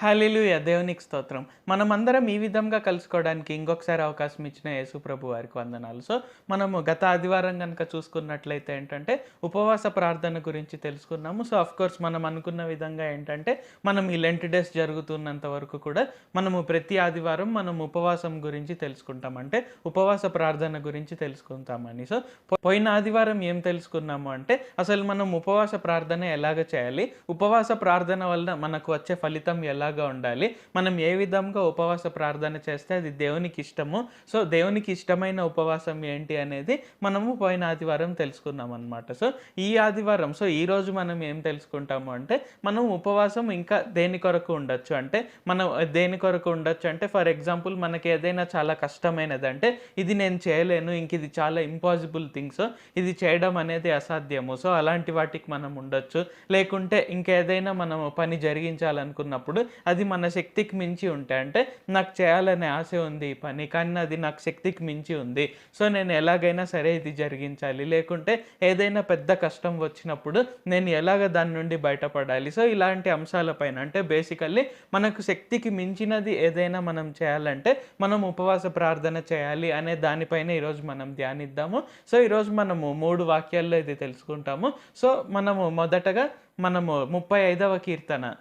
హల్లెలూయా దేవునికి స్తోత్రం. మనమందరం ఈ విధంగా కలుసుకోవడానికి ఇంకొకసారి అవకాశం ఇచ్చిన యేసుప్రభు వారికి వందనాలు. సో మనము గత ఆదివారం కనుక చూసుకున్నట్లయితే ఏంటంటే ఉపవాస ప్రార్థన గురించి తెలుసుకున్నాము. సో అఫ్ కోర్స్ మనం అనుకున్న విధంగా ఏంటంటే మనం ఈ లెంట్ డేస్ జరుగుతున్నంత వరకు కూడా మనము ప్రతి ఆదివారం మనం ఉపవాసం గురించి తెలుసుకుంటాం. అంటే ఉపవాస ప్రార్థన గురించి తెలుసుకుంటామని. సో పోయిన ఆదివారం ఏం తెలుసుకున్నాము అంటే అసలు మనం ఉపవాస ప్రార్థన ఎలాగ చేయాలి? ఉపవాస ప్రార్థన వల్ల మనకు వచ్చే ఫలితం ఎలా ఎలాగా ఉండాలి. మనం ఏ విధంగా ఉపవాస ప్రార్థన చేస్తే అది దేవునికి ఇష్టము సో దేవునికి ఇష్టమైన ఉపవాసం ఏంటి అనేది మనము పోయిన ఆదివారం తెలుసుకున్నాం అనమాట సో ఈ ఆదివారం సో ఈరోజు మనం ఏం తెలుసుకుంటాము అంటే మనం ఉపవాసం ఇంకా దేని కొరకు ఉండొచ్చు అంటే మనం దేని కొరకు ఉండొచ్చు అంటే ఫర్ ఎగ్జాంపుల్ మనకి ఏదైనా చాలా కష్టమైనది అంటే ఇది నేను చేయలేను ఇంక ఇది చాలా ఇంపాసిబుల్ థింగ్స్ ఇది చేయడం అనేది అసాధ్యము. సో అలాంటి వాటికి మనం ఉండొచ్చు. లేకుంటే ఇంకేదైనా మనం పని జరిగించాలనుకున్నప్పుడు అది మన శక్తికి మించి ఉంటే అంటే నాకు చేయాలనే ఆశ ఉంది ఈ పని కానీ అది నాకు శక్తికి మించి ఉంది. సో నేను ఎలాగైనా సరే ఇది జరిగించాలి. లేకుంటే ఏదైనా పెద్ద కష్టం వచ్చినప్పుడు నేను ఎలాగ దాని నుండి బయటపడాలి? సో ఇలాంటి అంశాలపైన అంటే బేసికల్లీ మనకు శక్తికి మించినది ఏదైనా మనం చేయాలంటే మనం ఉపవాస ప్రార్థన చేయాలి అనే దానిపైన ఈరోజు మనం ధ్యానిద్దాము. సో ఈరోజు మనము మూడు వాక్యాల్లో ఇది తెలుసుకుంటాము. సో మనము మొదటగా మనము ముప్పై ఐదవ కీర్తన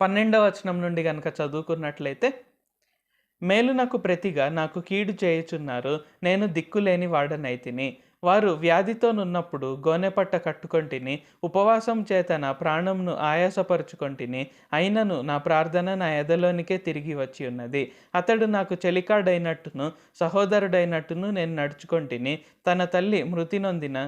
పన్నెండవ వచనం నుండి కనుక చదువుకున్నట్లయితే మేలు నాకు ప్రతిగా నాకు కీడు చేయుచున్నారు. నేను దిక్కులేని వాడనైతిని వారు వ్యాధితోనున్నప్పుడు గోనెపట్ట కట్టుకొంటిని ఉపవాసం చేత నా ప్రాణంను ఆయాసపరుచుకొంటిని అయినను నా ప్రార్థన నా ఎదలోనికే తిరిగి వచ్చి ఉన్నది. అతడు నాకు చెలికాడైనట్టును సహోదరుడైనట్టును నేను నడుచుకొంటిని తన తల్లి మృతి నొందిన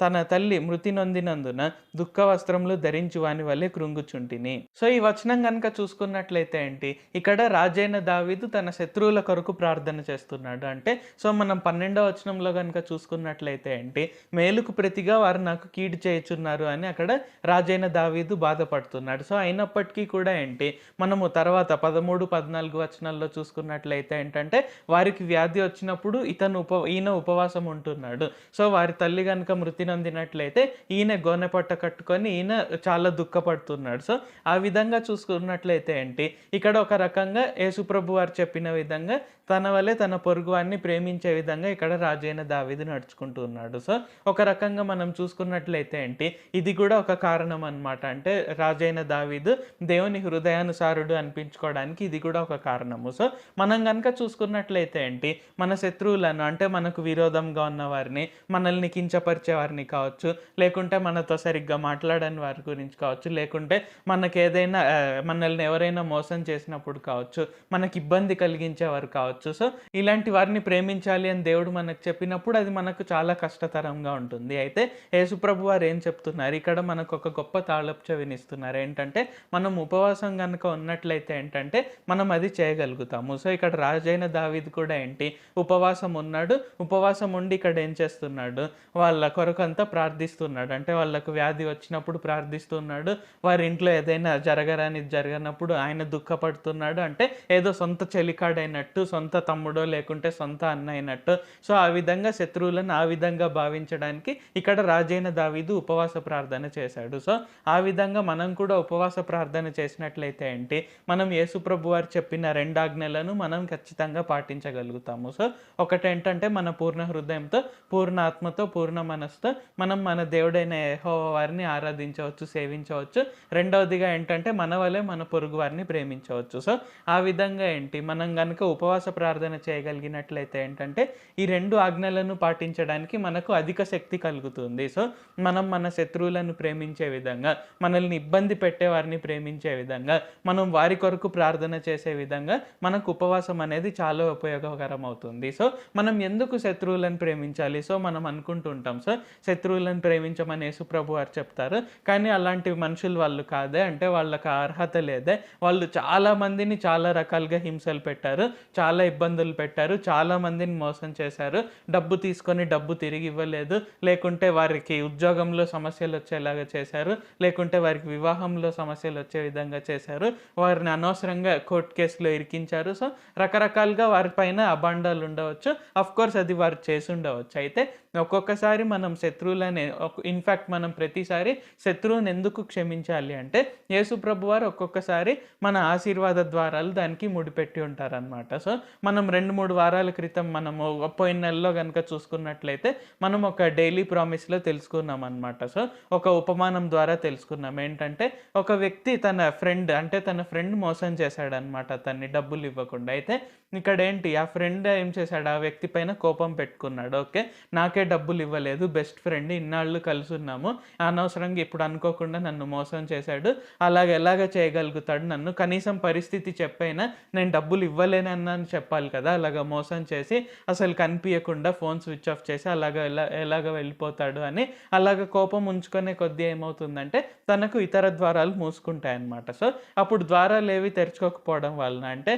తన తల్లి మృతి నొందినందున దుఃఖ వస్త్రములు ధరించు వాని వల్లే కృంగుచుంటిని. సో ఈ వచనం కనుక చూసుకున్నట్లయితే ఏంటి? ఇక్కడ రాజైన దావీదు తన శత్రువుల కొరకు ప్రార్థన చేస్తున్నాడు. అంటే సో మనం పన్నెండవ వచనంలో కనుక చూసుకున్నట్లయితే ఏంటి? మేలుకు ప్రతిగా వారు నాకు కీడు చేయుచున్నారు అని అక్కడ రాజైన దావీదు బాధపడుతున్నాడు. సో అయినప్పటికీ కూడా ఏంటి? మనము తర్వాత పదమూడు పద్నాలుగు వచనాల్లో చూసుకున్నట్లయితే ఏంటంటే వారికి వ్యాధి వచ్చినప్పుడు ఇతను ఉప ఈయన ఉపవాసం ఉంటున్నాడు సో వారి తల్లి కనుక మృతి నొందినట్లయితే ఈయన గోనెపట్ట కట్టుకొని ఈయన చాలా దుఃఖపడుతున్నాడు. సో ఆ విధంగా చూసుకున్నట్లయితే ఏంటి? ఇక్కడ ఒక రకంగా యేసుప్రభు వారు చెప్పిన విధంగా తన వల్లే తన పొరుగువాన్ని ప్రేమించే విధంగా ఇక్కడ రాజైన దావీదు నడుచుకుంటూ ఉన్నాడు. సో ఒక రకంగా మనం చూసుకున్నట్లయితే ఏంటి ఇది కూడా ఒక కారణం అన్నమాట. అంటే రాజైన దావీదు దేవుని హృదయానుసారుడు అనిపించుకోవడానికి ఇది కూడా ఒక కారణము. సో మనం కనుక చూసుకున్నట్లయితే ఏంటి మన శత్రువులను అంటే మనకు విరోధంగా ఉన్న వారిని మనల్ని కించపరిచే వారిని కావచ్చు లేకుంటే మనతో సరిగ్గా మాట్లాడని వారి గురించి కావచ్చు లేకుంటే మనకి ఏదైనా మనల్ని ఎవరైనా మోసం చేసినప్పుడు కావచ్చు మనకి ఇబ్బంది కలిగించేవారు కావచ్చు సో ఇలాంటి వారిని ప్రేమించాలి అని దేవుడు మనకు చెప్పినప్పుడు అది మనకు చాలా కష్టతరంగా ఉంటుంది. అయితే యేసుప్రభు వారు ఏం చెప్తున్నారు? ఇక్కడ మనకు ఒక గొప్ప తాళపు చెవినిస్తున్నారు ఏంటంటే మనం ఉపవాసం కనుక ఉన్నట్లయితే ఏంటంటే మనం అది చేయగలుగుతాము. సో ఇక్కడ రాజైన దావిద్ కూడా ఏంటి? ఉపవాసం ఉన్నాడు. ఉపవాసం ఉండి ఇక్కడ ఏం చేస్తున్నాడు? వాళ్ళ కొరకు అంతా ప్రార్థిస్తున్నాడు. అంటే వాళ్ళకు వ్యాధి వచ్చినప్పుడు ప్రార్థిస్తున్నాడు. వారి ఇంట్లో ఏదైనా జరగరానిది జరగనప్పుడు ఆయన దుఃఖపడుతున్నాడు. అంటే ఏదో సొంత చెలికాడైనట్టు సొంత సొంత తమ్ముడో లేకుంటే సొంత అన్న అయినట్టు. సో ఆ విధంగా శత్రువులను ఆ విధంగా భావించడానికి ఇక్కడ రాజైన దావీదు ఉపవాస ప్రార్థన చేశాడు. సో ఆ విధంగా మనం కూడా ఉపవాస ప్రార్థన చేసినట్లయితే ఏంటి? మనం యేసుప్రభు వారు చెప్పిన రెండు ఆజ్ఞలను మనం ఖచ్చితంగా పాటించగలుగుతాము. సో ఒకటేంటంటే మన పూర్ణ హృదయంతో పూర్ణ ఆత్మతో పూర్ణ మనసుతో మనం మన దేవుడైన యహో వారిని ఆరాధించవచ్చు సేవించవచ్చు. రెండవదిగా ఏంటంటే మన వలె మన పొరుగు వారిని ప్రేమించవచ్చు. సో ఆ విధంగా ఏంటి? మనం కనుక ఉపవాస ప్రార్థన చేయగలిగినట్లయితే ఏంటంటే ఈ రెండు ఆజ్ఞలను పాటించడానికి మనకు అధిక శక్తి కలుగుతుంది. సో మనం మన శత్రువులను ప్రేమించే విధంగా మనల్ని ఇబ్బంది పెట్టే వారిని ప్రేమించే విధంగా మనం వారి కొరకు ప్రార్థన చేసే విధంగా మనకు ఉపవాసం అనేది చాలా ఉపయోగకరం అవుతుంది సో మనం ఎందుకు శత్రువులను ప్రేమించాలి? సో మనం అనుకుంటుంటాం. సో శత్రువులను ప్రేమించమని యేసుప్రభు వారు చెప్తారు. కానీ అలాంటి మనుషులు వాళ్ళు కాదే. అంటే వాళ్ళకి అర్హత లేదే. వాళ్ళు చాలా మందిని చాలా రకాలుగా హింసలు పెట్టారు. చాలా ఇబ్బందులు పెట్టారు. చాలా మందిని మోసం చేశారు. డబ్బు తీసుకొని డబ్బు తిరిగి ఇవ్వలేదు. లేకుంటే వారికి ఉద్యోగంలో సమస్యలు వచ్చేలాగా చేశారు. లేకుంటే వారికి వివాహంలో సమస్యలు వచ్చే విధంగా చేశారు. వారిని అనవసరంగా కోర్టు కేసులో ఇరికించారు. సో రకరకాలుగా వారిపైన అబాండాలు ఉండవచ్చు. అఫ్ కోర్స్ అది వారు చేసి ఉండవచ్చు. అయితే ఒక్కొక్కసారి మనం శత్రువులని ఇన్ఫ్యాక్ట్ మనం ప్రతిసారి శత్రువుని ఎందుకు క్షమించాలి అంటే యేసుప్రభు వారు ఒక్కొక్కసారి మన ఆశీర్వాద ద్వారాలు దానికి ముడిపెట్టి ఉంటారనమాట సో మనం రెండు మూడు వారాల క్రితం మనము పోయిన నెలలో కనుక చూసుకున్నట్లయితే మనం ఒక డైలీ ప్రామిస్లో తెలుసుకున్నాం అనమాట సో ఒక ఉపమానం ద్వారా తెలుసుకున్నాం. ఏంటంటే ఒక వ్యక్తి తన ఫ్రెండ్ అంటే తన ఫ్రెండ్ మోసం చేశాడనమాట తన్ని డబ్బులు ఇవ్వకుండా. అయితే ఇక్కడ ఏంటి ఆ ఫ్రెండ్ ఏం చేశాడు? ఆ వ్యక్తి పైన కోపం పెట్టుకున్నాడు. ఓకే? నాకే డబ్బులు ఇవ్వలేదు బెస్ట్ ఫ్రెండ్ ఇన్నాళ్ళు కలిసి ఉన్నాము అనవసరంగా ఇప్పుడు అనుకోకుండా నన్ను మోసం చేశాడు. అలాగ ఎలాగ చేయగలుగుతాడు నన్ను? కనీసం పరిస్థితి చెప్పైనా నేను డబ్బులు ఇవ్వలేనని చెప్పాలి కదా. అలాగ మోసం చేసి అసలు కనిపించకుండా ఫోన్ స్విచ్ ఆఫ్ చేసి అలాగ ఎలా ఎలాగ వెళ్ళిపోతాడు అని అలాగ కోపం ఉంచుకునే కొద్దీ ఏమవుతుందంటే తనకు ఇతర ద్వారాలు మూసుకుంటాయి అన్నమాట సో అప్పుడు ద్వారాలు ఏవి తెరుచుకోకపోవడం వలన అంటే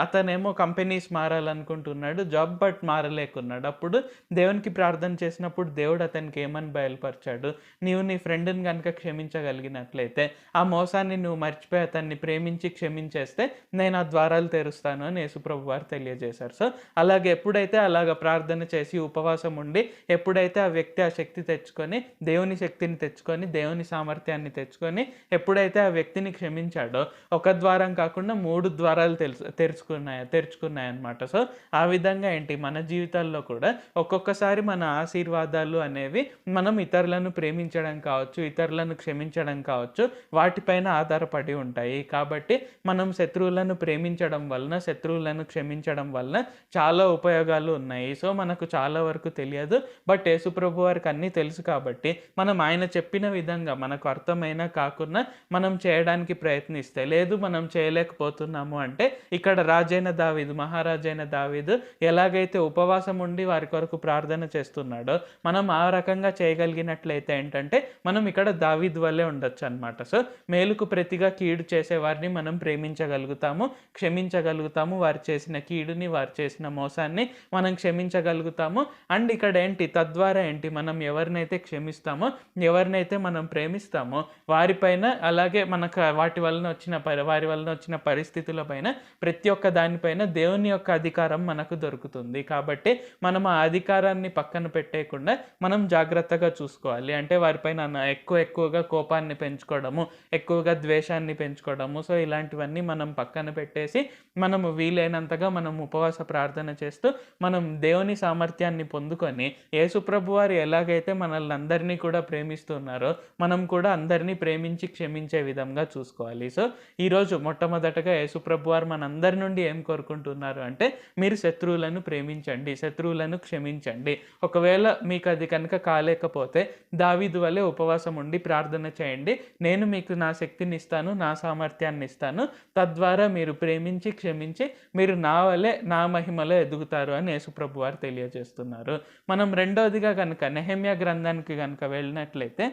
అతనేమో కంపెనీస్ మారాలనుకుంటున్నాడు. జాబ్ బట్ మారలేకున్నాడు. అప్పుడు దేవునికి ప్రార్థన చేసినప్పుడు దేవుడు అతనికి ఏమని బయలుపరిచాడు? నీవు నీ ఫ్రెండ్ని కనుక క్షమించగలిగినట్లయితే ఆ మోసాన్ని నువ్వు మర్చిపోయి అతన్ని ప్రేమించి క్షమించేస్తే నేను ఆ ద్వారాలు తెరుస్తాను అని యేసుప్రభు వారు తెలియజేశారు. సో అలాగే ఎప్పుడైతే అలాగ ప్రార్థన చేసి ఉపవాసం ఉండి ఎప్పుడైతే ఆ వ్యక్తి ఆ శక్తి తెచ్చుకొని దేవుని శక్తిని తెచ్చుకొని దేవుని సామర్థ్యాన్ని తెచ్చుకొని ఎప్పుడైతే ఆ వ్యక్తిని క్షమించాడో ఒక ద్వారం కాకుండా మూడు ద్వారాలు తెలుసు తెరుచుకున్నాయి తెరుచుకున్నాయి అనమాట సో ఆ విధంగా ఏంటి? మన జీవితాల్లో కూడా ఒక్కొక్కసారి మన ఆశీర్వాదాలు అనేవి మనం ఇతరులను ప్రేమించడం కావచ్చు ఇతరులను క్షమించడం కావచ్చు వాటిపైన ఆధారపడి ఉంటాయి. కాబట్టి మనం శత్రువులను ప్రేమించడం వలన శత్రువులను క్షమించడం వలన చాలా ఉపయోగాలు ఉన్నాయి. సో మనకు చాలా వరకు తెలియదు. బట్ యేసుప్రభు వారికి అన్నీ తెలుసు కాబట్టి మనం ఆయన చెప్పిన విధంగా మనకు అర్థమైనా కాకుండా మనం చేయడానికి ప్రయత్నిస్తే లేదు మనం చేయలేకపోతున్నాము అంటే ఇక్కడ రాజైన దావీదు మహారాజైన దావీదు ఎలాగైతే ఉపవాసం ఉండి వారి కొరకు ప్రార్థన చేస్తున్నాడో మనం ఆ రకంగా చేయగలిగినట్లయితే ఏంటంటే మనం ఇక్కడ దావిద్ వల్లే ఉండొచ్చు అనమాట సో మేలుకు ప్రతిగా కీడు చేసే వారిని మనం ప్రేమించగలుగుతాము క్షమించగలుగుతాము. వారు చేసిన కీడుని వారు చేసిన మోసాన్ని మనం క్షమించగలుగుతాము. అండ్ ఇక్కడ ఏంటి? తద్వారా ఏంటి? మనం ఎవరినైతే క్షమిస్తామో ఎవరినైతే మనం ప్రేమిస్తామో వారిపైన అలాగే మనకు వాటి వలన వచ్చిన వారి వలన వచ్చిన పరిస్థితుల పైన ప్రతి ఒక్క దానిపైన దేవుని యొక్క అధికారం మనకు దొరుకుతుంది. కాబట్టి మనం ఆ అధికారాన్ని పక్కన పెట్టేయకుండా మనం జాగ్రత్తగా చూసుకోవాలి. అంటే వారిపైన ఎక్కువ ఎక్కువగా కోపాన్ని పెంచుకోవడము ఎక్కువగా ద్వేషాన్ని పెంచుకోవడము. సో ఇలాంటివన్నీ మనం పక్కన పెట్టేసి మనము వీలైనంతగా మనం ఉపవాస ప్రార్థన చేస్తూ మనం దేవుని సామర్థ్యాన్ని పొందుకొని యేసుప్రభు వారు ఎలాగైతే మనల్ని అందరినీ కూడా ప్రేమిస్తున్నారో మనం కూడా అందరినీ ప్రేమించి క్షమించే విధంగా చూసుకోవాలి. సో ఈరోజు మొట్టమొదటగా యేసుప్రభు వారు మనందరి నుండి ఏం కోరుకుంటున్నారు అంటే మీరు శత్రువులను ప్రేమించండి శత్రువులను క్షమించండి. ఒకవేళ మీకు అది కనుక కాలేకపోతే దావీదు వలె ఉపవాసం ఉండి ప్రార్థన చేయండి. నేను మీకు నా శక్తిని ఇస్తాను నా సామర్థ్యాన్ని ఇస్తాను. తద్వారా మీరు ప్రేమించి క్షమించి మీరు నా వలె నా మహిమలో ఎదుగుతారు అని యేసుప్రభు వారు తెలియజేస్తున్నారు. మనం రెండవదిగా కనుక నెహమ్యా గ్రంథానికి కనుక వెళ్ళినట్లయితే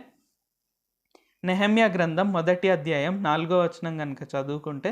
నెహమ్యా గ్రంథం మొదటి అధ్యాయం నాలుగో వచనం కనుక చదువుకుంటే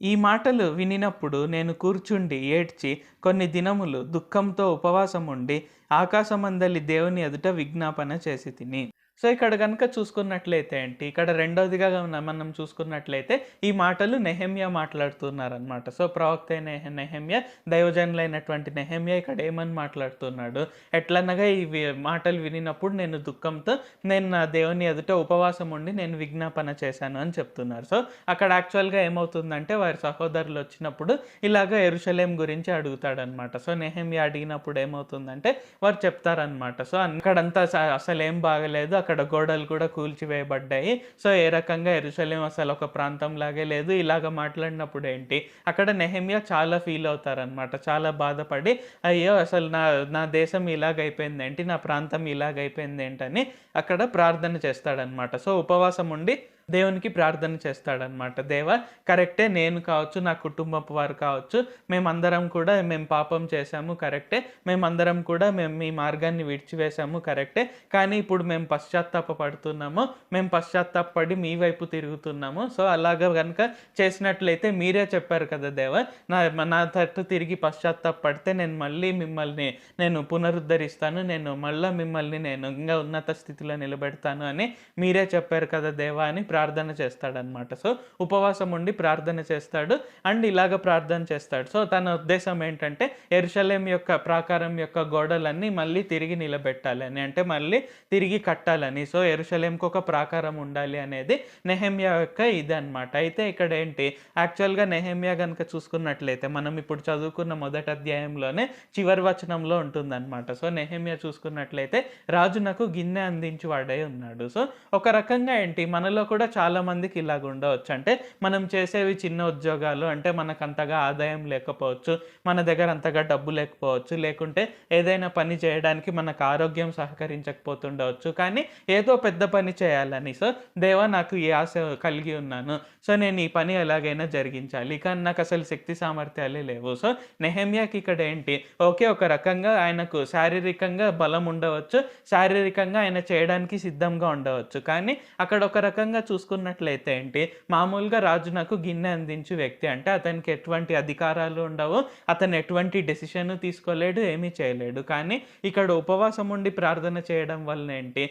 ఈ మాటలు వినినప్పుడు నేను కూర్చుండి ఏడ్చి కొన్ని దినములు దుఃఖంతో ఉపవాసం ఉండి ఆకాశమందలి దేవుని ఎదుట విజ్ఞాపన చేసి తిని. సో ఇక్కడ కనుక చూసుకున్నట్లయితే ఏంటి ఇక్కడ రెండవదిగా మనం చూసుకున్నట్లయితే ఈ మాటలు నెహమ్య మాట్లాడుతున్నారనమాట సో ప్రవక్త అయిన నెహ- దైవజనులైనటువంటి నెహమ్య ఇక్కడ ఏమని మాట్లాడుతున్నాడు? ఎట్లనగా ఈ మాటలు వినినప్పుడు నేను దుఃఖంతో నేను నా దేవుని ఎదుట ఉపవాసం ఉండి నేను విజ్ఞాపన చేశాను అని చెప్తున్నారు. సో అక్కడ యాక్చువల్గా ఏమవుతుందంటే వారి సహోదరులు వచ్చినప్పుడు ఇలాగ ఎరుషలేం గురించి అడుగుతాడనమాట సో నెహమ్య అడిగినప్పుడు ఏమవుతుందంటే వారు చెప్తారనమాట సో అక్కడంతా అసలు ఏం బాగలేదు అక్కడ అక్కడ గోడలు కూడా కూల్చివేయబడ్డాయి. సో ఏ రకంగా ఎరుసలేం అసలు ఒక ప్రాంతం లాగే లేదు. ఇలాగ మాట్లాడినప్పుడు ఏంటి? అక్కడ నెహమియా చాలా ఫీల్ అవుతారనమాట చాలా బాధపడి అయ్యో అసలు నా నా దేశం ఇలాగైపోయింది ఏంటి? నా ప్రాంతం ఇలాగైపోయింది ఏంటని అక్కడ ప్రార్థన చేస్తాడనమాట సో ఉపవాసం ఉండి దేవునికి ప్రార్థన చేస్తాడనమాట. దేవ కరెక్టే నేను కావచ్చు నా కుటుంబపు వారు కావచ్చు మేమందరం కూడా మేము పాపం చేశాము కరెక్టే. మేమందరం కూడా మేము మీ మార్గాన్ని విడిచివేశాము కరెక్టే. కానీ ఇప్పుడు మేము పశ్చాత్తాప పడుతున్నాము మేము పశ్చాత్తాపడి మీ వైపు తిరుగుతున్నాము. సో అలాగ కనుక చేసినట్లయితే మీరే చెప్పారు కదా దేవ నా నా తట్టు తిరిగి పశ్చాత్తాపడితే నేను మళ్ళీ మిమ్మల్ని నేను పునరుద్ధరిస్తాను నేను మళ్ళీ మిమ్మల్ని నేను ఇంకా ఉన్నత స్థితిలో నిలబెడతాను అని మీరే చెప్పారు కదా దేవా అని ప్రార్థన చేస్తాడనమాట. సో ఉపవాసం ఉండి ప్రార్థన చేస్తాడు అండ్ ఇలాగ ప్రార్థన చేస్తాడు. సో తన ఉద్దేశం ఏంటంటే ఎరుషలేం యొక్క ప్రాకారం యొక్క గోడలన్నీ మళ్ళీ తిరిగి నిలబెట్టాలని అంటే మళ్ళీ తిరిగి కట్టాలని. సో ఎరుషలేంకి ఒక ప్రాకారం ఉండాలి అనేది నెహమ్యా యొక్క ఇది అనమాట అయితే ఇక్కడ ఏంటి? యాక్చువల్గా నెహమ్యా కనుక చూసుకున్నట్లయితే మనం ఇప్పుడు చదువుకున్న మొదటి అధ్యాయంలోనే చివరి వచనంలో ఉంటుందన్నమాట సో నెహమ్యా చూసుకున్నట్లయితే రాజు నాకు గిన్నె అందించి వాడై ఉన్నాడు. సో ఒక రకంగా ఏంటి? మనలో కూడా చాలా మందికి ఇలాగ ఉండవచ్చు. అంటే మనం చేసేవి చిన్న ఉద్యోగాలు అంటే మనకు అంతగా ఆదాయం లేకపోవచ్చు మన దగ్గర అంతగా డబ్బు లేకపోవచ్చు లేకుంటే ఏదైనా పని చేయడానికి మనకు ఆరోగ్యం సహకరించకపోతుండవచ్చు. కానీ ఏదో పెద్ద పని చేయాలని. సో దేవా నాకు ఈ ఆశ కలిగి ఉన్నాను. సో నేను ఈ పని ఎలాగైనా జరిగించాలి. కానీ నాకు అసలు శక్తి సామర్థ్యాలే లేవు. సో నెహమ్యాకి ఇక్కడ ఏంటి? ఓకే ఒక రకంగా ఆయనకు శారీరకంగా బలం ఉండవచ్చు శారీరకంగా ఆయన చేయడానికి సిద్ధంగా ఉండవచ్చు. కానీ అక్కడ ఒక రకంగా చూసుకున్నట్లయితే ఏంటి మామూలుగా రాజు నాకు గిన్నె అందించు వ్యక్తి అంటే అతనికి ఎటువంటి అధికారాలు ఉండవు. అతను ఎటువంటి డెసిషన్ తీసుకోలేడు ఏమీ చేయలేడు. కానీ ఇక్కడ ఉపవాసం ఉండి ప్రార్థన చేయడం వలన ఏంటి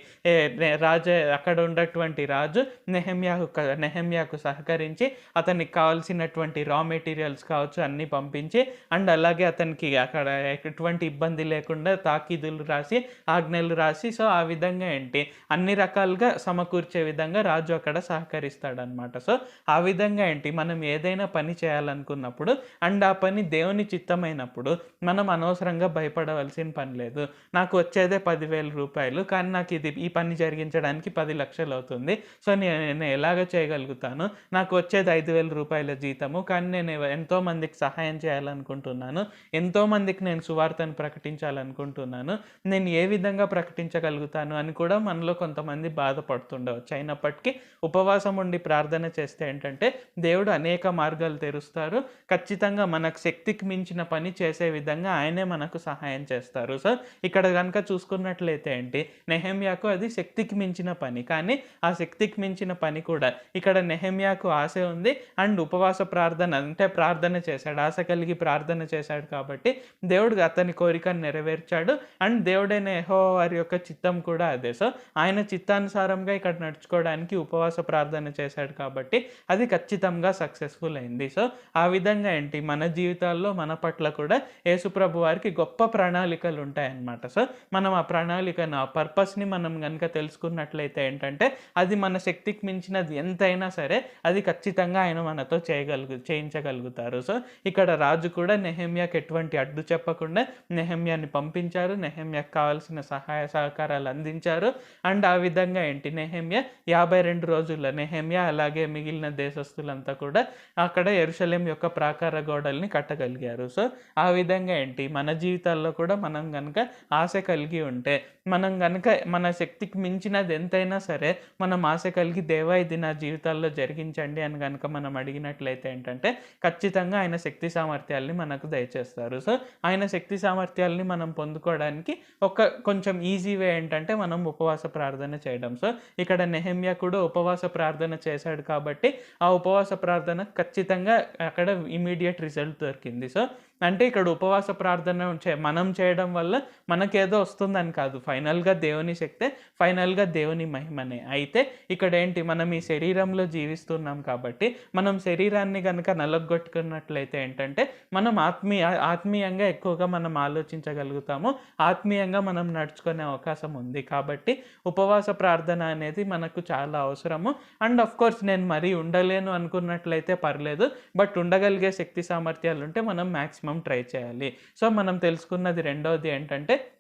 రాజు అక్కడ ఉన్నటువంటి రాజు నెహమ్యాకు నెహమ్యాకు సహకరించి అతనికి కావాల్సినటువంటి రా మెటీరియల్స్ కావచ్చు అన్నీ పంపించి అండ్ అలాగే అతనికి అక్కడ ఎటువంటి ఇబ్బంది లేకుండా తాకీదులు రాసి ఆజ్ఞలు రాసి సో ఆ విధంగా ఏంటి అన్ని రకాలుగా సమకూర్చే విధంగా రాజు అక్కడ సహకరిస్తాడనమాట సో ఆ విధంగా ఏంటి? మనం ఏదైనా పని చేయాలనుకున్నప్పుడు అండ్ ఆ పని దేవుని చిత్తమైనప్పుడు మనం అనవసరంగా భయపడవలసిన పని లేదు. నాకు వచ్చేదే పదివేల రూపాయలు కానీ నాకు ఇది ఈ పని జరిగించడానికి పది లక్షలు అవుతుంది. సో నేను ఎలాగ చేయగలుగుతాను? నాకు వచ్చేది ఐదు వేల రూపాయల జీతము కానీ నేను ఎంతో మందికి సహాయం చేయాలనుకుంటున్నాను. ఎంతో మందికి నేను సువార్తను ప్రకటించాలనుకుంటున్నాను. నేను ఏ విధంగా ప్రకటించగలుగుతాను అని కూడా మనలో కొంతమంది బాధపడుతుండవచ్చు. అయినప్పటికీ ఉపవాసం ఉండి ప్రార్థన చేస్తే ఏంటంటే దేవుడు అనేక మార్గాలు తెరుస్తారు. ఖచ్చితంగా మనకు శక్తికి మించిన పని చేసే విధంగా ఆయనే మనకు సహాయం చేస్తారు. సో ఇక్కడ కనుక చూసుకున్నట్లయితే ఏంటి? నెహమ్యాకు అది శక్తికి మించిన పని. కానీ ఆ శక్తికి మించిన పని కూడా ఇక్కడ నెహమ్యాకు ఆశ ఉంది. అండ్ ఉపవాస ప్రార్థన అంటే ప్రార్థన చేశాడు ఆశ కలిగి ప్రార్థన చేశాడు కాబట్టి దేవుడు అతని కోరికను నెరవేర్చాడు. అండ్ దేవుడైన యహో వారి యొక్క చిత్తం కూడా అదే. సో ఆయన చిత్తానుసారంగా ఇక్కడ నడుచుకోవడానికి ఉపవాస ప్రార్థన చేశాడు కాబట్టి అది ఖచ్చితంగా సక్సెస్ఫుల్ అయింది. సో ఆ విధంగా ఏంటి? మన జీవితాల్లో మన పట్ల కూడా యేసుప్రభు వారికి గొప్ప ప్రణాళికలు ఉంటాయన్నమాట. సో మనం ఆ ప్రణాళికను ఆ పర్పస్ని మనం కనుక తెలుసుకున్నట్లయితే ఏంటంటే అది మన శక్తికి మించినది ఎంతైనా సరే అది ఖచ్చితంగా ఆయన మనతో చేయగలుగు చేయించగలుగుతారు. సో ఇక్కడ రాజు కూడా నెహమ్యాకి ఎటువంటి అడ్డు చెప్పకుండా నెహమ్యాని పంపించారు. నెహమ్యాకి కావాల్సిన సహాయ సహకారాలు అందించారు. అండ్ ఆ విధంగా ఏంటి? నెహమ్య యాభై రెండు రోజుల్లో నెహమ్యా అలాగే మిగిలిన దేశస్తులంతా కూడా అక్కడ ఎరుషలేం యొక్క ప్రాకార గోడల్ని కట్టగలిగారు. సో ఆ విధంగా ఏంటి? మన జీవితాల్లో కూడా మనం కనుక ఆశ కలిగి ఉంటే మనం కనుక మన శక్తికి మించినది ఎంతైనా సరే మనం ఆశ కలిగి దేవా ఇది నా జీవితాల్లో జరిగించండి అని కనుక మనం అడిగినట్లయితే ఏంటంటే ఖచ్చితంగా ఆయన శక్తి సామర్థ్యాల్ని మనకు దయచేస్తారు. సో ఆయన శక్తి సామర్థ్యాల్ని మనం పొందుకోవడానికి ఒక కొంచెం ఈజీ వే ఏంటంటే మనం ఉపవాస ప్రార్థన చేయడం. సో ఇక్కడ నెహమ్యా కూడా ఉపవాస ప్రార్థన చేశాడు కాబట్టి ఆ ఉపవాస ప్రార్థన ఖచ్చితంగా అక్కడ ఇమీడియట్ రిజల్ట్ దొరికింది సో అంటే ఇక్కడ ఉపవాస ప్రార్థన చే మనం చేయడం వల్ల మనకేదో వస్తుందని కాదు. ఫైనల్గా దేవుని శక్తే ఫైనల్గా దేవుని మహిమనే. అయితే ఇక్కడ ఏంటి మనం ఈ శరీరంలో జీవిస్తున్నాం కాబట్టి మనం శరీరాన్ని కనుక నలగొట్టుకున్నట్లయితే ఏంటంటే మనం ఆత్మీయ ఆత్మీయంగా ఎక్కువగా మనం ఆలోచించగలుగుతాము. ఆత్మీయంగా మనం నడుచుకునే అవకాశం ఉంది కాబట్టి ఉపవాస ప్రార్థన అనేది మనకు చాలా అవసరము. అండ్ అఫ్ కోర్స్ నేను మరీ ఉండలేను అనుకున్నట్లయితే పర్లేదు. బట్ ఉండగలిగే శక్తి సామర్థ్యాలు ఉంటే మనం మ్యాక్సిమం ట్రై చేయాలి. సో మనం తెలుసుకున్నది రెండవది ఏంటంటే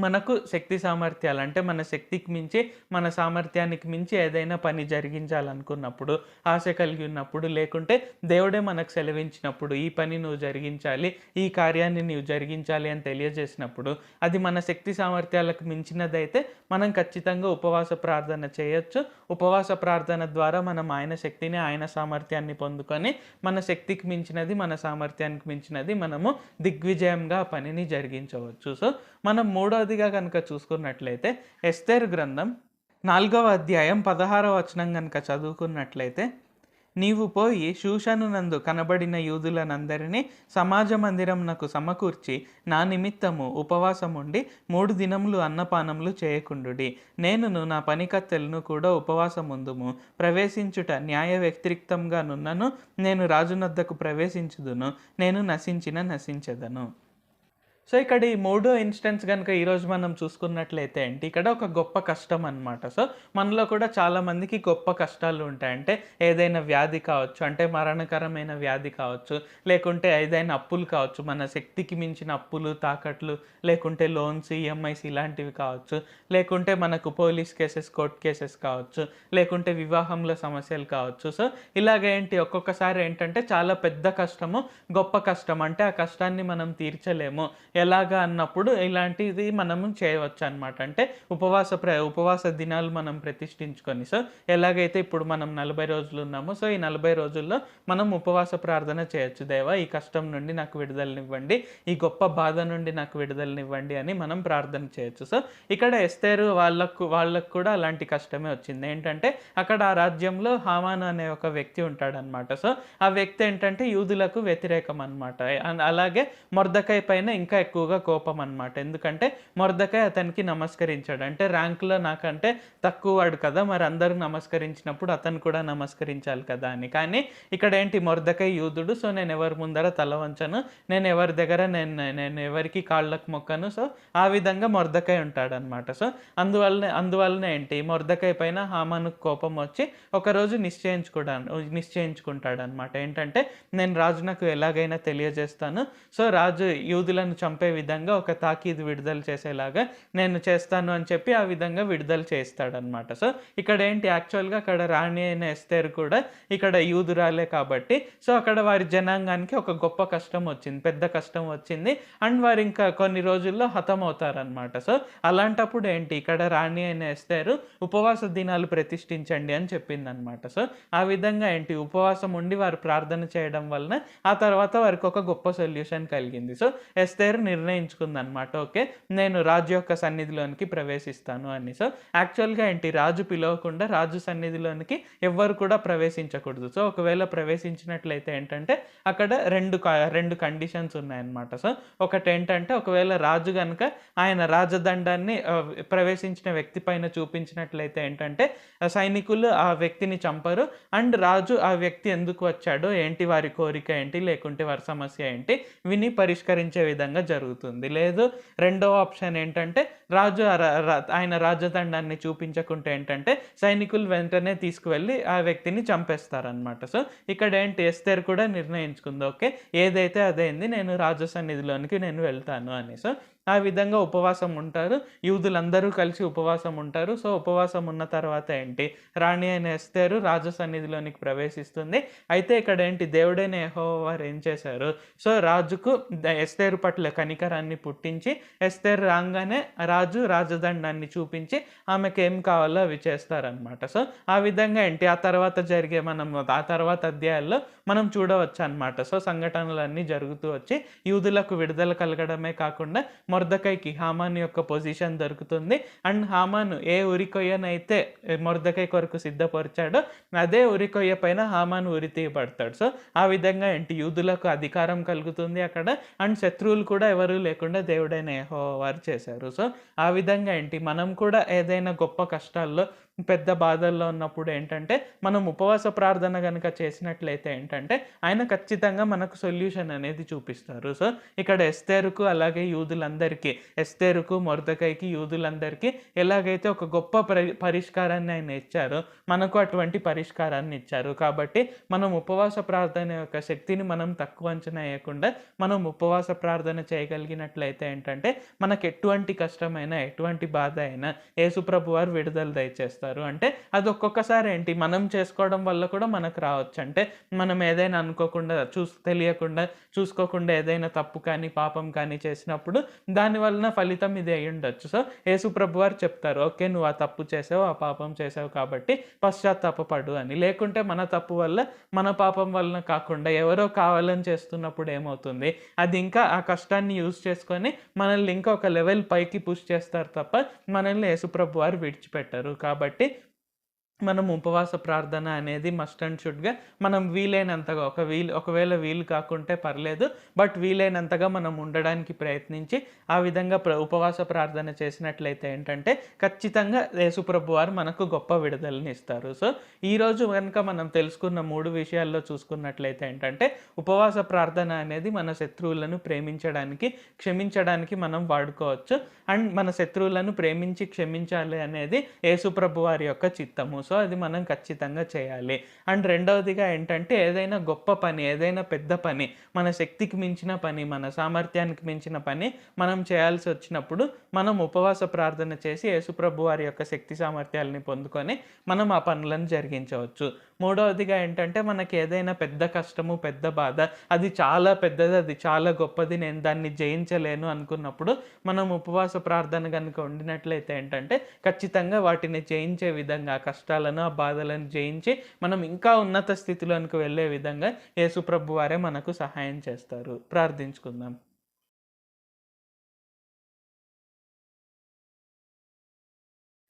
మనకు శక్తి సామర్థ్యాలు అంటే మన శక్తికి మించి మన సామర్థ్యానికి మించి ఏదైనా పని జరిగించాలనుకున్నప్పుడు ఆశ కలిగి ఉన్నప్పుడు లేకుంటే దేవుడే మనకు సెలవించినప్పుడు ఈ పని నువ్వు జరిగించాలి ఈ కార్యాన్ని నువ్వు జరిగించాలి అని తెలియజేసినప్పుడు అది మన శక్తి సామర్థ్యాలకు మించినదైతే మనం ఖచ్చితంగా ఉపవాస ప్రార్థన చేయొచ్చు. ఉపవాస ప్రార్థన ద్వారా మనం ఆయన శక్తిని ఆయన సామర్థ్యాన్ని పొందుకొని మన శక్తికి మించినది మన సామర్థ్యానికి మించినది మనము దిగ్విజయంగా పనిని జరిగించవచ్చు. సో మనం మూడవదిగా కనుక చూసుకున్నట్లయితే ఎస్తేర్ గ్రంథం నాలుగవ అధ్యాయం పదహారవ వచనం కనుక చదువుకున్నట్లయితే నీవు పోయి శూషనునందు కనబడిన యూదులనందరినీ సమాజ మందిరంనకు సమకూర్చి నా నిమిత్తము ఉపవాసముండి మూడు దినములు అన్నపానములు చేయకుండుడి. నేనును నా పనికత్తెలను కూడా ఉపవాసముందుము. ప్రవేశించుట న్యాయ వ్యతిరిక్తంగా నున్నను నేను రాజునద్దకు ప్రవేశించుదును. నేను నశించిన నశించదను. సో ఇక్కడ ఈ మూడో ఇన్స్టెన్స్ కనుక ఈరోజు మనం చూసుకున్నట్లయితే ఏంటి ఇక్కడ ఒక గొప్ప కష్టం అనమాట సో మనలో కూడా చాలామందికి గొప్ప కష్టాలు ఉంటాయి. అంటే ఏదైనా వ్యాధి కావచ్చు అంటే మరణకరమైన వ్యాధి కావచ్చు లేకుంటే ఏదైనా అప్పులు కావచ్చు మన శక్తికి మించిన అప్పులు తాకట్లు లేకుంటే లోన్స్ ఈఎంఐస్ ఇలాంటివి కావచ్చు లేకుంటే మనకు పోలీస్ కేసెస్ కోర్ట్ కేసెస్ కావచ్చు లేకుంటే వివాహంలో సమస్యలు కావచ్చు. సో ఇలాగేంటి ఒక్కొక్కసారి ఏంటంటే చాలా పెద్ద కష్టము గొప్ప కష్టం. అంటే ఆ కష్టాన్ని మనం తీర్చలేము. ఎలాగా అన్నప్పుడు ఇలాంటిది మనము చేయవచ్చు అనమాట అంటే ఉపవాస ప్ర ఉపవాస దినాలు మనం ప్రతిష్ఠించుకొని సో ఎలాగైతే ఇప్పుడు మనం నలభై రోజులు ఉన్నామో సో ఈ నలభై రోజుల్లో మనం ఉపవాస ప్రార్థన చేయొచ్చు. దేవా ఈ కష్టం నుండి నాకు విడుదలనివ్వండి ఈ గొప్ప బాధ నుండి నాకు విడుదలనివ్వండి అని మనం ప్రార్థన చేయొచ్చు. సో ఇక్కడ ఎస్తేరు వాళ్ళకు వాళ్ళకు కూడా అలాంటి కష్టమే వచ్చింది. ఏంటంటే అక్కడ ఆ రాజ్యంలో హామాన్ అనే ఒక వ్యక్తి ఉంటాడనమాట సో ఆ వ్యక్తి ఏంటంటే యూదులకు వ్యతిరేకం అనమాట అలాగే మొర్దకాయ పైన ఇంకా ఎక్కువగా కోపం అనమాట ఎందుకంటే మొరదకాయ అతనికి నమస్కరించాడు. అంటే ర్యాంకులో నాకంటే తక్కువ వాడు కదా మరి అందరూ నమస్కరించినప్పుడు అతను కూడా నమస్కరించాలి కదా అని. కానీ ఇక్కడ ఏంటి మొరదకాయ యూదుడు సో నేను ఎవరి ముందర తల వంచను నేను ఎవరి దగ్గర నేను నేను ఎవరికి కాళ్ళకు మొక్కను సో ఆ విధంగా మొరదకాయ ఉంటాడనమాట సో అందువల్లనే అందువల్లనే ఏంటి మొరదకాయ పైన హామాను కోపం వచ్చి ఒకరోజు నిశ్చయించుకోడా నిశ్చయించుకుంటాడనమాట ఏంటంటే నేను రాజు నాకు ఎలాగైనా తెలియజేస్తాను. సో రాజు యూదులను చంప విధంగా ఒక తాకీదు విడుదల చేసేలాగా నేను చేస్తాను అని చెప్పి ఆ విధంగా విడుదల చేస్తాడనమాట సో ఇక్కడ ఏంటి యాక్చువల్గా అక్కడ రాణి అయిన ఎస్తేర్ కూడా ఇక్కడ యూదురాలే కాబట్టి సో అక్కడ వారి జనాంగానికి ఒక గొప్ప కష్టం వచ్చింది పెద్ద కష్టం వచ్చింది. అండ్ వారు ఇంకా కొన్ని రోజుల్లో హతమవుతారనమాట సో అలాంటప్పుడు ఏంటి? ఇక్కడ రాణి అయిన ఎస్తేరు ఉపవాస దినాలు ప్రతిష్ఠించండి అని చెప్పింది అనమాట సో ఆ విధంగా ఏంటి? ఉపవాసం ఉండి వారు ప్రార్థన చేయడం వలన ఆ తర్వాత వారికి ఒక గొప్ప సొల్యూషన్ కలిగింది. సో ఎస్తేర్ నిర్ణయించుకుందనమాట ఓకే? నేను రాజు యొక్క సన్నిధిలోనికి ప్రవేశిస్తాను అని. సో యాక్చువల్గా ఏంటి? రాజు పిలవకుండా రాజు సన్నిధిలోనికి ఎవ్వరు కూడా ప్రవేశించకూడదు. సో ఒకవేళ ప్రవేశించినట్లయితే ఏంటంటే అక్కడ రెండు రెండు కండిషన్స్ ఉన్నాయన్నమాట. సో ఒకటి ఏంటంటే ఒకవేళ రాజు కనుక ఆయన రాజదండాన్ని ప్రవేశించిన వ్యక్తి పైన చూపించినట్లయితే ఏంటంటే సైనికులు ఆ వ్యక్తిని చంపరు. అండ్ రాజు ఆ వ్యక్తి ఎందుకు వచ్చాడో ఏంటి వారి కోరిక ఏంటి లేకుంటే వారి సమస్య ఏంటి విని పరిష్కరించే విధంగా జరుగుతుంది. లేదు రెండో ఆప్షన్ ఏంటంటే రాజు ఆయన రాజదండాన్ని చూపించకుంటే ఏంటంటే సైనికులు వెంటనే తీసుకువెళ్ళి ఆ వ్యక్తిని చంపేస్తారనమాట సో ఇక్కడ ఏంటి ఎస్తేర్ కూడా నిర్ణయించుకుంది. ఓకే ఏదైతే అదైంది నేను రాజు సన్నిధిలోనికి నేను వెళ్తాను అని. సో ఆ విధంగా ఉపవాసం ఉంటారు. యూదులందరూ కలిసి ఉపవాసం ఉంటారు. సో ఉపవాసం ఉన్న తర్వాత ఏంటి? రాణి అయిన ఎస్తేరు రాజు సన్నిధిలోనికి ప్రవేశిస్తుంది. అయితే ఇక్కడ ఏంటి దేవుడైన యహో వారు ఏం చేశారు? సో రాజుకు ఎస్తేరు పట్ల కనికరాన్ని పుట్టించి ఎస్తేరు రాగానే రాజు రాజదండాన్ని చూపించి ఆమెకు ఏం కావాలో అవి చేస్తారనమాట సో ఆ విధంగా ఏంటి? ఆ తర్వాత జరిగే మనం ఆ తర్వాత అధ్యాయాల్లో మనం చూడవచ్చు అనమాట సో సంఘటనలన్నీ జరుగుతూ వచ్చి యూదులకు విడుదల కలగడమే కాకుండా మొర్దకైకి హామాన్ యొక్క పొజిషన్ దొరుకుతుంది. అండ్ హామాన్ ఏ ఉరికొయ్యనైతే మొర్దకై కొరకు సిద్ధపరిచాడో అదే ఉరికొయ్య పైన హామాన్ ఉరి తీయబడతాడు. సో ఆ విధంగా ఏంటి? యూదులకు అధికారం కలుగుతుంది అక్కడ. అండ్ శత్రువులు కూడా ఎవరు లేకుండా దేవుడైన యెహోవా వారు చేశారు. సో ఆ విధంగా ఏంటి? మనం కూడా ఏదైనా గొప్ప కష్టాల్లో పెద్ద బాధల్లో ఉన్నప్పుడు ఏంటంటే మనం ఉపవాస ప్రార్థన కనుక చేసినట్లయితే ఏంటంటే ఆయన ఖచ్చితంగా మనకు సొల్యూషన్ అనేది చూపిస్తారు. సో ఇక్కడ ఎస్తేరుకు అలాగే యూదులందరికీ ఎస్తేరుకు మొరదకైకి యూదులందరికీ ఎలాగైతే ఒక గొప్ప పరి పరిష్కారాన్ని ఆయన ఇచ్చారో మనకు అటువంటి పరిష్కారాన్ని ఇచ్చారు. కాబట్టి మనం ఉపవాస ప్రార్థన యొక్క శక్తిని మనం తక్కువ అంచనా వేయకుండా మనం ఉపవాస ప్రార్థన చేయగలిగినట్లయితే ఏంటంటే మనకు ఎటువంటి కష్టమైనా ఎటువంటి బాధ అయినా యేసుప్రభు వారు విడుదల దయచేస్తారు. అంటే అది ఒక్కొక్కసారి ఏంటి? మనం చేసుకోవడం వల్ల కూడా మనకు రావచ్చు. అంటే మనం ఏదైనా అనుకోకుండా చూస్ తెలియకుండా చూసుకోకుండా ఏదైనా తప్పు కానీ పాపం కానీ చేసినప్పుడు దాని వలన ఫలితం ఇది అయి ఉండొచ్చు. సో యేసుప్రభు వారు చెప్తారు ఓకే నువ్వు ఆ తప్పు చేసావు ఆ పాపం చేసావు కాబట్టి పశ్చాత్తాపడు అని. లేకుంటే మన తప్పు వల్ల మన పాపం వలన కాకుండా ఎవరో కావాలని చేస్తున్నప్పుడు ఏమవుతుంది? అది ఇంకా ఆ కష్టాన్ని యూజ్ చేసుకొని మనల్ని ఇంకా ఒక లెవెల్ పైకి పుష్ చేస్తారు తప్ప మనల్ని యేసుప్రభు వారు విడిచిపెట్టరు. కాబట్టి Oui. మనం ఉపవాస ప్రార్థన అనేది మస్ట్ అండ్ షుడ్గా మనం వీలైనంతగా ఒక వీలు ఒకవేళ వీలు కాకుంటే పర్లేదు బట్ వీలైనంతగా మనం ఉండడానికి ప్రయత్నించి ఆ విధంగా ప్ర ఉపవాస ప్రార్థన చేసినట్లయితే ఏంటంటే ఖచ్చితంగా యేసుప్రభు వారు మనకు గొప్ప విడుదలని ఇస్తారు. సో ఈరోజు కనుక మనం తెలుసుకున్న మూడు విషయాల్లో చూసుకున్నట్లయితే ఏంటంటే ఉపవాస ప్రార్థన అనేది మన శత్రువులను ప్రేమించడానికి క్షమించడానికి మనం వాడుకోవచ్చు. అండ్ మన శత్రువులను ప్రేమించి క్షమించాలి అనేది యేసుప్రభు వారి యొక్క చిత్తము. సో అది మనం ఖచ్చితంగా చేయాలి. అండ్ రెండవదిగా ఏంటంటే ఏదైనా గొప్ప పని ఏదైనా పెద్ద పని మన శక్తికి మించిన పని మన సామర్థ్యానికి మించిన పని మనం చేయాల్సి వచ్చినప్పుడు మనం ఉపవాస ప్రార్థన చేసి యేసుప్రభు వారి యొక్క శక్తి సామర్థ్యాలని పొందుకొని మనం ఆ పనులను జరిగించవచ్చు. మూడవదిగా ఏంటంటే మనకి ఏదైనా పెద్ద కష్టము పెద్ద బాధ అది చాలా పెద్దది అది చాలా గొప్పది నేను దాన్ని జయించలేను అనుకున్నప్పుడు మనం ఉపవాస ప్రార్థన కనుక ఉండినట్లయితే ఏంటంటే ఖచ్చితంగా వాటిని జయించే విధంగా కష్టాలు కష్టాలను ఆ బాధలను జయించి మనం ఇంకా ఉన్నత స్థితిలోనికి వెళ్ళే విధంగా యేసుప్రభు వారే మనకు సహాయం చేస్తారు. ప్రార్థించుకుందాం.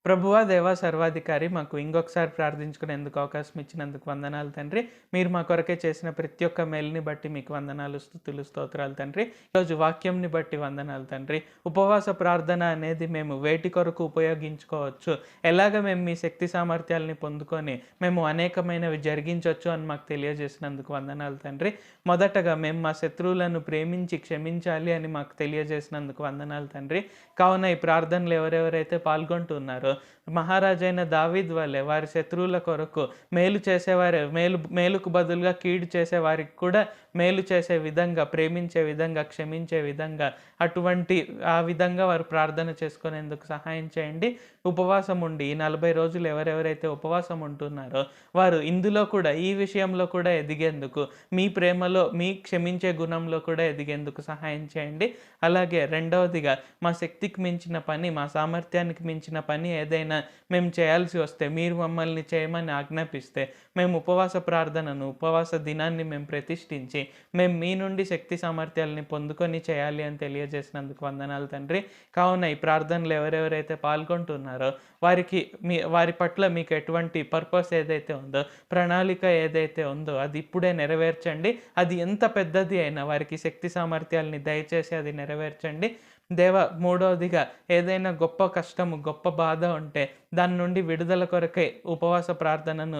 ప్రభువా దేవా సర్వాధికారి మాకు ఇంకొకసారి ప్రార్థించుకునేందుకు అవకాశం ఇచ్చినందుకు వందనాలు తండ్రి. మీరు మా కొరకే చేసిన ప్రతి ఒక్క మేలుని బట్టి మీకు వందనాలు స్థుతులు స్తోత్రాలు తండ్రి. ఈరోజు వాక్యంని బట్టి వందనాలు తండ్రి. ఉపవాస ప్రార్థన అనేది మేము వేటి కొరకు ఉపయోగించుకోవచ్చు. ఎలాగ మేము మీ శక్తి సామర్థ్యాలని పొందుకొని మేము అనేకమైనవి జరిగించవచ్చు అని మాకు తెలియజేసినందుకు వందనాలు తండ్రి. మొదటగా మేము మా శత్రువులను ప్రేమించి క్షమించాలి అని మాకు తెలియజేసినందుకు వందనాలు తండ్రి. కావున ఈ ప్రార్థనలు ఎవరెవరైతే పాల్గొంటున్నారో మహారాజైన దావీద్ వల్లే వారి శత్రువుల కొరకు మేలు చేసేవారు మేలు మేలుకు బదులుగా కీడు చేసే వారికి కూడా మేలు చేసే విధంగా ప్రేమించే విధంగా క్షమించే విధంగా అటువంటి ఆ విధంగా వారు ప్రార్థన చేసుకునేందుకు సహాయం చేయండి. ఉపవాసం ఉండి ఈ నలభై రోజులు ఎవరెవరైతే ఉపవాసం ఉంటున్నారో వారు ఇందులో కూడా ఈ విషయంలో కూడా ఎదిగేందుకు మీ ప్రేమలో మీ క్షమించే గుణంలో కూడా ఎదిగేందుకు సహాయం చేయండి. అలాగే రెండవదిగా మా శక్తికి మించిన పని మా సామర్థ్యానికి మించిన పని ఏదైనా మేము చేయాల్సి వస్తే మీరు మమ్మల్ని చేయమని ఆజ్ఞాపిస్తే మేము ఉపవాస ప్రార్థనను ఉపవాస దినాన్ని మేము ప్రతిష్ఠించి మేము మీ నుండి శక్తి సామర్థ్యాలని పొందుకొని చేయాలి అని తెలియజేసినందుకు వందనాలు తండ్రి. కావున ఈ ప్రార్థనలు ఎవరెవరైతే పాల్గొంటున్నారో వారికి మీ వారి పట్ల మీకు ఎటువంటి పర్పస్ ఏదైతే ఉందో ప్రణాళిక ఏదైతే ఉందో అది ఇప్పుడే నెరవేర్చండి. అది ఎంత పెద్దది అయినా వారికి శక్తి సామర్థ్యాలని దయచేసి అది నెరవేర్చండి. దేవ మూడవదిగా ఏదైనా గొప్ప కష్టము గొప్ప బాధ ఉంటే దాని నుండి విడుదల కొరకై ఉపవాస ప్రార్థనను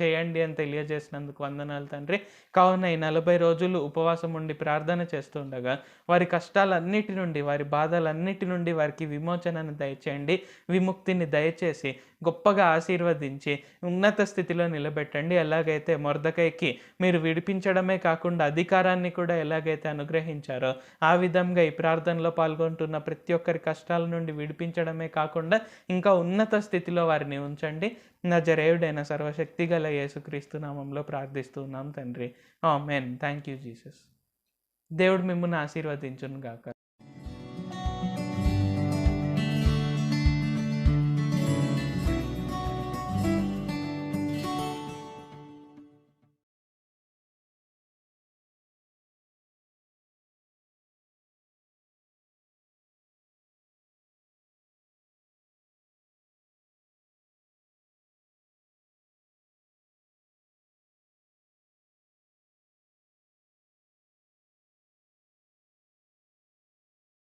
చేయండి అని తెలియజేసినందుకు వందనాలు తండ్రి. కావున ఈ నలభై రోజులు ఉపవాసం ఉండి ప్రార్థన చేస్తుండగా వారి కష్టాలన్నిటి నుండి వారి బాధలన్నిటి నుండి వారికి విమోచనను దయచేయండి. విముక్తిని దయచేసి గొప్పగా ఆశీర్వదించి ఉన్నత స్థితిలో నిలబెట్టండి. ఎలాగైతే మొరదకైకి మీరు విడిపించడమే కాకుండా అధికారాన్ని కూడా ఎలాగైతే అనుగ్రహించారో ఆ విధంగా ఈ ప్రార్థనలో పాల్గొంటున్న ప్రతి ఒక్కరి కష్టాల నుండి విడిపించడమే కాకుండా ఇంకా ఉన్నత స్థితిలో వారిని ఉంచండి. నా జరేయుడైన సర్వశక్తి గల యేసుక్రీస్తు నామంలో ప్రార్థిస్తున్నాం తండ్రి. ఆ మెన్ థ్యాంక్ యూ జీసస్. దేవుడు మిమ్మల్ని ఆశీర్వదించును గాక